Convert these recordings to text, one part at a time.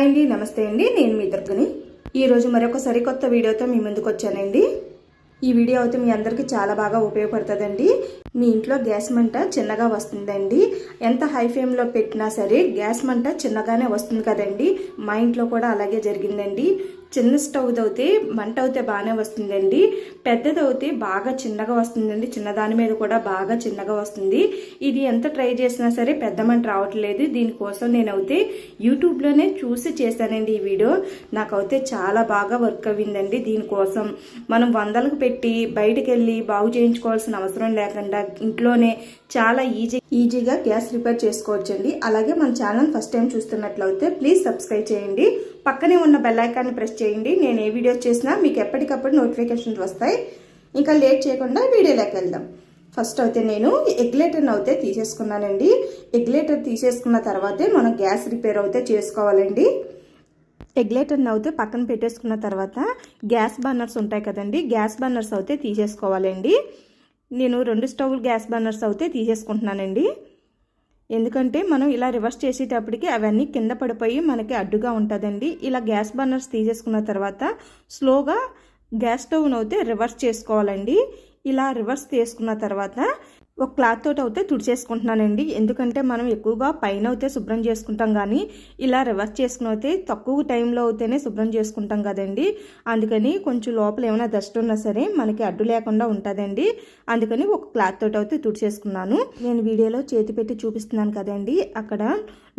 Hi అండి నమస్తే అండి. నేను మీ దుర్గని. ఈరోజు మరొక సరికొత్త వీడియోతో మీ ముందుకు వచ్చానండి. ఈ వీడియో అయితే మీ అందరికీ చాలా బాగా ఉపయోగపడుతుందండి. మీ ఇంట్లో గ్యాస్ మంట చిన్నగా వస్తుందండి. ఎంత హై ఫ్లేమ్లో పెట్టినా సరే గ్యాస్ మంట చిన్నగానే వస్తుంది కదండి. మా ఇంట్లో కూడా అలాగే జరిగిందండి. చిన్న స్టవ్ అయితే మంట అయితే బాగానే వస్తుందండి. పెద్దది అయితే బాగా చిన్నగా వస్తుందండి. చిన్నదాని మీద కూడా బాగా చిన్నగా వస్తుంది. ఇది ఎంత ట్రై చేసినా సరే పెద్ద మంట రావట్లేదు. దీనికోసం నేను అయితే యూట్యూబ్లోనే చూసి చేశానండి ఈ వీడియో. నాకైతే చాలా బాగా వర్క్ అవ్విందండి దీనికోసం మనం వందలకు పెట్టి బయటకు వెళ్ళి బాగు చేయించుకోవాల్సిన అవసరం లేకుండా ఇంట్లోనే చాలా ఈజీ ఈజీగా గ్యాస్ రిపేర్ చేసుకోవచ్చండి. అలాగే మన ఛానల్ ఫస్ట్ టైం చూస్తున్నట్లయితే ప్లీజ్ సబ్స్క్రైబ్ చేయండి. పక్కనే ఉన్న బెల్లైకాన్ని ప్రెస్ చేయండి. నేను ఏ వీడియో చేసినా మీకు ఎప్పటికప్పుడు నోటిఫికేషన్స్ వస్తాయి. ఇంకా లేట్ చేయకుండా వీడియోలోకి వెళ్దాం. ఫస్ట్ అయితే నేను ఎగ్లేటర్ని అయితే తీసేసుకున్నానండి. ఎగ్లేటర్ తీసేసుకున్న తర్వాతే మనం గ్యాస్ రిపేర్ అయితే చేసుకోవాలండి. ఎగ్లేటర్ని అయితే పక్కన పెట్టేసుకున్న తర్వాత గ్యాస్ బర్నర్స్ ఉంటాయి కదండి గ్యాస్ బర్నర్స్ అయితే తీసేసుకోవాలండి. నేను రెండు స్టవ్లు గ్యాస్ బర్నర్స్ అయితే తీసేసుకుంటున్నానండి. ఎందుకంటే మనం ఇలా రివర్స్ చేసేటప్పటికి అవన్నీ కింద పడిపోయి మనకి అడ్డుగా ఉంటుందండి. ఇలా గ్యాస్ బర్నర్స్ తీసేసుకున్న తర్వాత స్లోగా గ్యాస్ స్టవ్ను అయితే రివర్స్ చేసుకోవాలండి. ఇలా రివర్స్ చేసుకున్న తర్వాత ఒక క్లాత్ తోటి అయితే తుడిచేసుకుంటున్నానండి. ఎందుకంటే మనం ఎక్కువగా పైన అయితే శుభ్రం చేసుకుంటాం కానీ ఇలా రివర్స్ చేసుకుని అయితే తక్కువ టైంలో అయితేనే శుభ్రం చేసుకుంటాం కదండి. అందుకని కొంచెం లోపల ఏమైనా డస్ట్ ఉన్నా సరే మనకి అడ్డు లేకుండా ఉంటుందండి. అందుకని ఒక క్లాత్ తోటి అయితే తుడిచేసుకున్నాను. నేను వీడియోలో చేతి పెట్టి చూపిస్తున్నాను కదండి. అక్కడ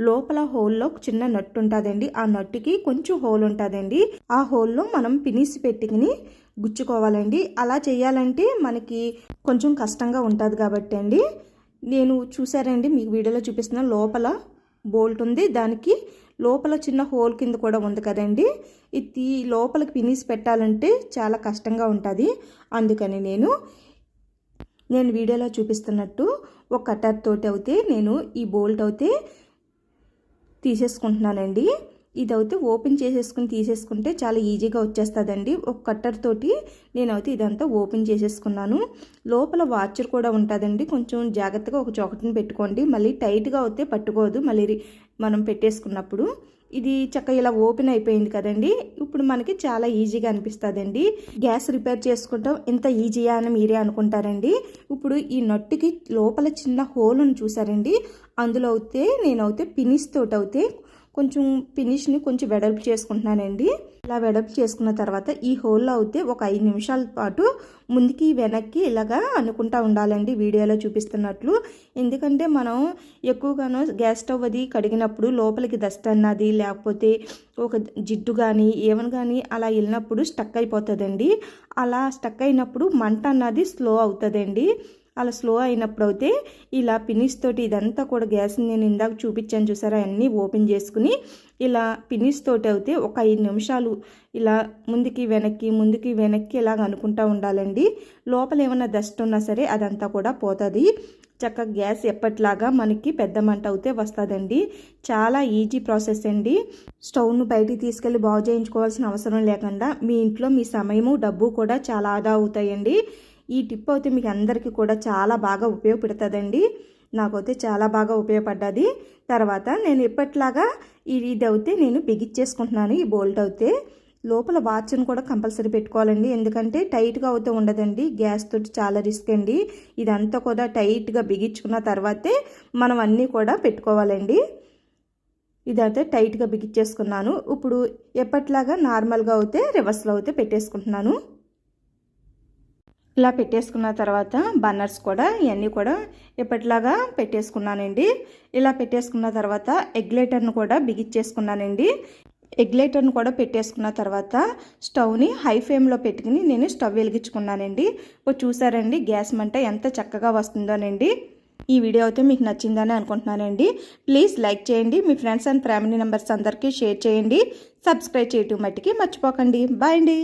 లోపల హోల్లో చిన్న నట్టు ఉంటుందండి. ఆ నట్టుకి కొంచెం హోల్ ఉంటుందండి. ఆ హోల్లో మనం పినిసి పెట్టుకుని గుచ్చుకోవాలండి. అలా చేయాలంటే మనకి కొంచెం కష్టంగా ఉంటుంది కాబట్టి అండి. నేను చూసారండి మీకు వీడియోలో చూపిస్తున్న లోపల బోల్ట్ ఉంది. దానికి లోపల చిన్న హోల్ కింద కూడా ఉంది కదండి. ఇది లోపలికి పినిసి పెట్టాలంటే చాలా కష్టంగా ఉంటుంది. అందుకని నేను నేను వీడియోలో చూపిస్తున్నట్టు ఒక కట్టర్ తోటి అయితే నేను ఈ బోల్ట్ అయితే తీసేసుకుంటున్నానండి. ఇది అయితే ఓపెన్ చేసేసుకుని తీసేసుకుంటే చాలా ఈజీగా వచ్చేస్తుందండి. ఒక కట్టర్ తోటి నేనైతే ఇదంతా ఓపెన్ చేసేసుకున్నాను. లోపల వాచర్ కూడా ఉంటుందండి. కొంచెం జాగ్రత్తగా ఒక చోకటిని పెట్టుకోండి. మళ్ళీ టైట్గా అయితే పట్టుకోదు మళ్ళీ మనం పెట్టేసుకున్నప్పుడు. ఇది చక్కగా ఇలా ఓపెన్ అయిపోయింది కదండి. ఇప్పుడు మనకి చాలా ఈజీగా అనిపిస్తుందండి. గ్యాస్ రిపేర్ చేసుకుంటాం. ఇంత ఈజీయా అని మీరే అనుకుంటారండి. ఇప్పుడు ఈ నట్టుకి లోపల చిన్న హోల్ని చూసారండి. అందులో అయితే నేనైతే పినిస్ అయితే కొంచెం ఫినిష్ని కొంచెం వెడల్పు చేసుకుంటున్నానండి. ఇలా వెడల్పు చేసుకున్న తర్వాత ఈ హోల్లో అయితే ఒక ఐదు నిమిషాల పాటు ముందుకి వెనక్కి ఇలాగా అనుకుంటా ఉండాలండి వీడియోలో చూపిస్తున్నట్లు. ఎందుకంటే మనం ఎక్కువగానో గ్యాస్ స్టవ్ అది కడిగినప్పుడు లోపలికి దస్ట్ అన్నది లేకపోతే ఒక జిడ్డు కానీ ఏమని కానీ అలా వెళ్ళినప్పుడు స్టక్ అయిపోతుందండి. అలా స్టక్ అయినప్పుడు మంట అన్నది స్లో అవుతుందండి. అలా స్లో అయినప్పుడు అయితే ఇలా పినిస్ తోటి ఇదంతా కూడా గ్యాస్ని నేను ఇందాక చూపించాను చూసారా? అన్నీ ఓపెన్ చేసుకుని ఇలా పినిస్ తోటి అయితే ఒక ఐదు నిమిషాలు ఇలా ముందుకి వెనక్కి ముందుకి వెనక్కి ఇలాగ అనుకుంటా ఉండాలండి. లోపల ఏమైనా డస్ట్ ఉన్నా సరే అదంతా కూడా పోతుంది. చక్కగా గ్యాస్ ఎప్పట్లాగా మనకి పెద్ద మంట అయితే వస్తుందండి. చాలా ఈజీ ప్రాసెస్ అండి. స్టవ్ను బయటికి తీసుకెళ్ళి బాగు చేయించుకోవాల్సిన అవసరం లేకుండా మీ ఇంట్లో మీ సమయము డబ్బు కూడా చాలా ఆదా అవుతాయండి. ఈ టిప్ అయితే మీకు అందరికీ కూడా చాలా బాగా ఉపయోగపడుతుందండి. నాకైతే చాలా బాగా ఉపయోగపడ్డది. తర్వాత నేను ఎప్పట్లాగా ఇది అయితే నేను బిగిచ్చేసుకుంటున్నాను ఈ బోల్ట్ అయితే. లోపల వాచ్ను కూడా కంపల్సరీ పెట్టుకోవాలండి. ఎందుకంటే టైట్గా అవుతూ ఉండదండి. గ్యాస్ తోటి చాలా రిస్క్ అండి. ఇదంతా కూడా టైట్గా బిగించుకున్న తర్వాతే మనం అన్నీ కూడా పెట్టుకోవాలండి. ఇదైతే టైట్గా బిగించేసుకున్నాను ఇప్పుడు ఎప్పట్లాగా నార్మల్గా అయితే రివర్స్లో అయితే పెట్టేసుకుంటున్నాను. ఇలా పెట్టేసుకున్న తర్వాత బన్నర్స్ కూడా ఇవన్నీ కూడా ఎప్పటిలాగా పెట్టేసుకున్నానండి. ఇలా పెట్టేసుకున్న తర్వాత ఎగ్లేటర్ను కూడా బిగిచ్చేసుకున్నానండి ఎగ్లేటర్ను కూడా పెట్టేసుకున్న తర్వాత స్టవ్ని హై ఫ్లేమ్లో పెట్టుకుని నేను స్టవ్ వెలిగించుకున్నానండి. ఇప్పుడు చూసారండి గ్యాస్ మంట ఎంత చక్కగా వస్తుందోనండి. ఈ వీడియో అయితే మీకు నచ్చిందని అనుకుంటున్నానండి. ప్లీజ్ లైక్ చేయండి మీ ఫ్రెండ్స్ అండ్ ఫ్యామిలీ మెంబర్స్ అందరికీ షేర్ చేయండి. సబ్స్క్రైబ్ చేయటం మట్టికి మర్చిపోకండి. బాయ్ అండి.